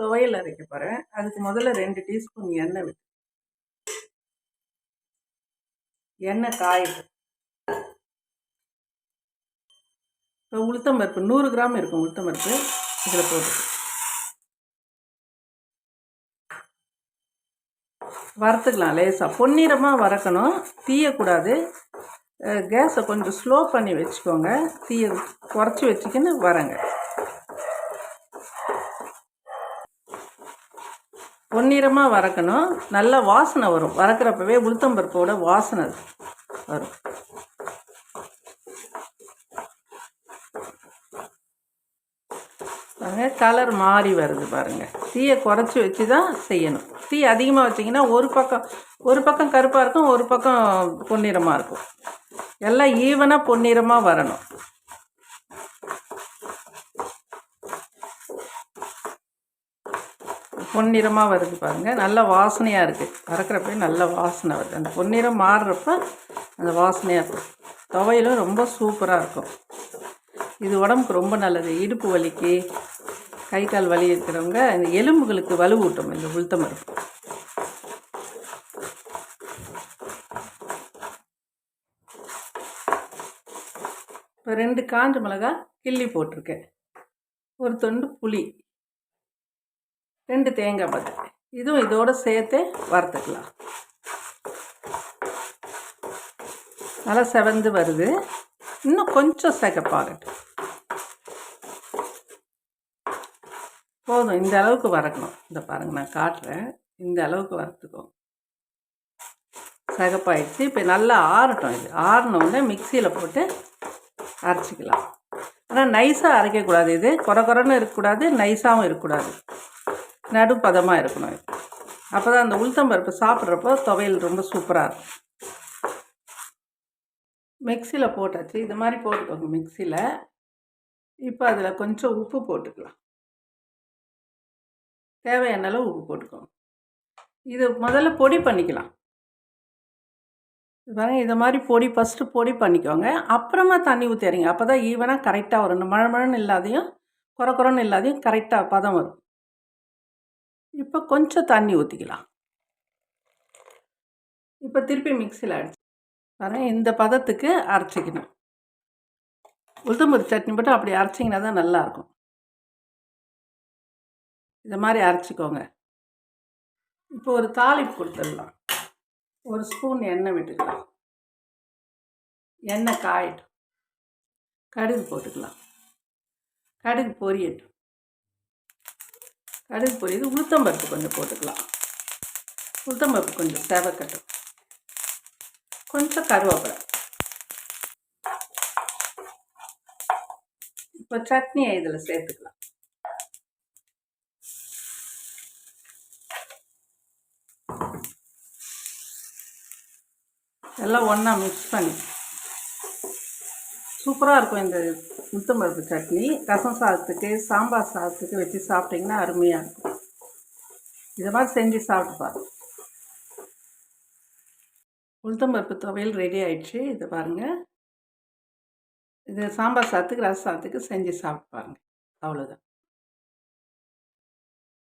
துவையல் அரைக்க போகிறேன் அதுக்கு முதல்ல ரெண்டு டீஸ்பூன் எண்ணெய் விட்டு. எண்ணெய் காயுது இப்போ உளுத்தம்பருப்பு நூறு கிராம் இருக்கும் உளுத்தம்பருப்பு இதில் போட்டு. வறுத்துக்கலாம் லேசாக பொன்னிறமாக வறக்கணும். தீயக்கூடாது. கேஸை கொஞ்சம் ஸ்லோ பண்ணி வச்சுக்கோங்க. தீயை குறைச்சி வச்சுக்கின்னு வரேங்க பொன்னிறமாக வறக்கணும். நல்ல வாசனை வரும். வறக்கிறப்பவே உளுத்தம்பருப்போட வாசனை வரும். கலர் மாறி வருது பாருங்கள் தீயை குறைச்சி வச்சு தான் செய்யணும். தீ அதிகமாக வச்சிங்கன்னா ஒரு பக்கம் ஒரு பக்கம் கருப்பாக இருக்கும் ஒரு பக்கம் பொன்னிறமாக இருக்கும். எல்லாம் ஈவனாக பொன்னிறமாக வரணும். பொன்னிறமாக வருது பாருங்கள் நல்ல வாசனையாக இருக்குது வறக்கிறப்ப நல்ல வாசனை வருது. அந்த பொன்னிறம் மாறுறப்ப அந்த வாசனையாக இருக்கும். துவையிலும் ரொம்ப சூப்பராக இருக்கும். இது உடம்புக்கு ரொம்ப நல்லது. இடுப்பு வலிக்கு கை கால் வலி இருக்கிறவங்க இந்த எலும்புகளுக்கு வலுவூட்டும் இந்த உளுத்தம் இப்போ ரெண்டு காஞ்ச மிளகா கிள்ளி போட்டிருக்கேன். ஒரு தொண்டு புளி. ரெண்டு தேங்காய் பத்து இதுவும் இதோடு சேர்த்து வறுத்துக்கலாம். நல்லா செவந்து வருது. இன்னும் கொஞ்சம் சிகப்பாகட்டும் போதும். இந்த அளவுக்கு வறக்கணும். இந்த பாருங்கள் நான் காட்டுறேன். இந்த அளவுக்கு வறுத்துக்கோ. சகப்பாயிடுச்சு. இப்போ நல்லா ஆறட்டும் இது. ஆறினோடனே மிக்சியில் போட்டு அரைச்சிக்கலாம். ஆனால் நைஸாக அரைக்கக்கூடாது இது. குறை குறைன்னு இருக்கக்கூடாது. நைஸாகவும் இருக்கக்கூடாது. நடுப்பதமாக இருக்கணும். அப்போ தான் அந்த உளுத்தம்பருப்பு சாப்பிட்றப்போ துவையல் ரொம்ப சூப்பராக இருக்கும். மிக்சியில் போட்டாச்சு. இது மாதிரி போட்டுக்கோங்க மிக்சியில். இப்போ அதில் கொஞ்சம் உப்பு போட்டுக்கலாம். தேவையான அளவு உப்பு போட்டுக்கோங்க. இது முதல்ல பொடி பண்ணிக்கலாம். பாருங்க இதை மாதிரி பொடி ஃபஸ்ட்டு பொடி பண்ணிக்கோங்க. அப்புறமா தண்ணி ஊற்றிறீங்க அப்போ தான் ஈவனாக கரெக்டாக வரும். மழை மழைன்னு இல்லாதையும் குறை குறைன்னு இல்லாதையும் கரெக்டாக பதம் வரும். இப்போ கொஞ்சம் தண்ணி ஊற்றிக்கலாம் இப்போ திருப்பி மிக்சியில் அடிச்சு வரேன் இந்த பதத்துக்கு அரைச்சிக்கணும். உளுத்தம்பருத்தி சட்னி போட்டு அப்படி அரைச்சிங்கன்னா தான் நல்லாயிருக்கும். இதை மாதிரி அரைச்சிக்கோங்க. இப்போ ஒரு தாளிப்பு கொடுத்துடலாம். ஒரு ஸ்பூன் எண்ணெய் விட்டுக்கலாம். எண்ணெய் காயட்டும். கடுகு போட்டுக்கலாம். கடுகு பொரியட்டும். கடுகு பொரியுது உளுத்தம்பருப்பு கொஞ்சம் போட்டுக்கலாம். உளுத்தம்பருப்பு கொஞ்சம் தேவைக்கட்டும். கொஞ்சம் கருவேப்பிலை. இப்போ சட்னியை இதில் சேர்த்துக்கலாம். எல்லாம் ஒன்றா மிக்ஸ் பண்ணி சூப்பராக இருக்கும் இந்த முத்தம்பருப்பு சட்னி. ரசம் சாதத்துக்கு சாம்பார் சாதத்துக்கு வச்சு சாப்பிட்டிங்கன்னா அருமையாக இருக்கும். இதை மாதிரி செஞ்சு சாப்பிட்டு பாருங்கள் உளுத்தம்பருப்பு துவையல் ரெடி ஆயிடுச்சு. இதை பாருங்கள் இது சாம்பார் சாதத்துக்கு ரசம் சாதத்துக்கு செஞ்சு சாப்பிட்டு பாருங்கள் அவ்வளோதான்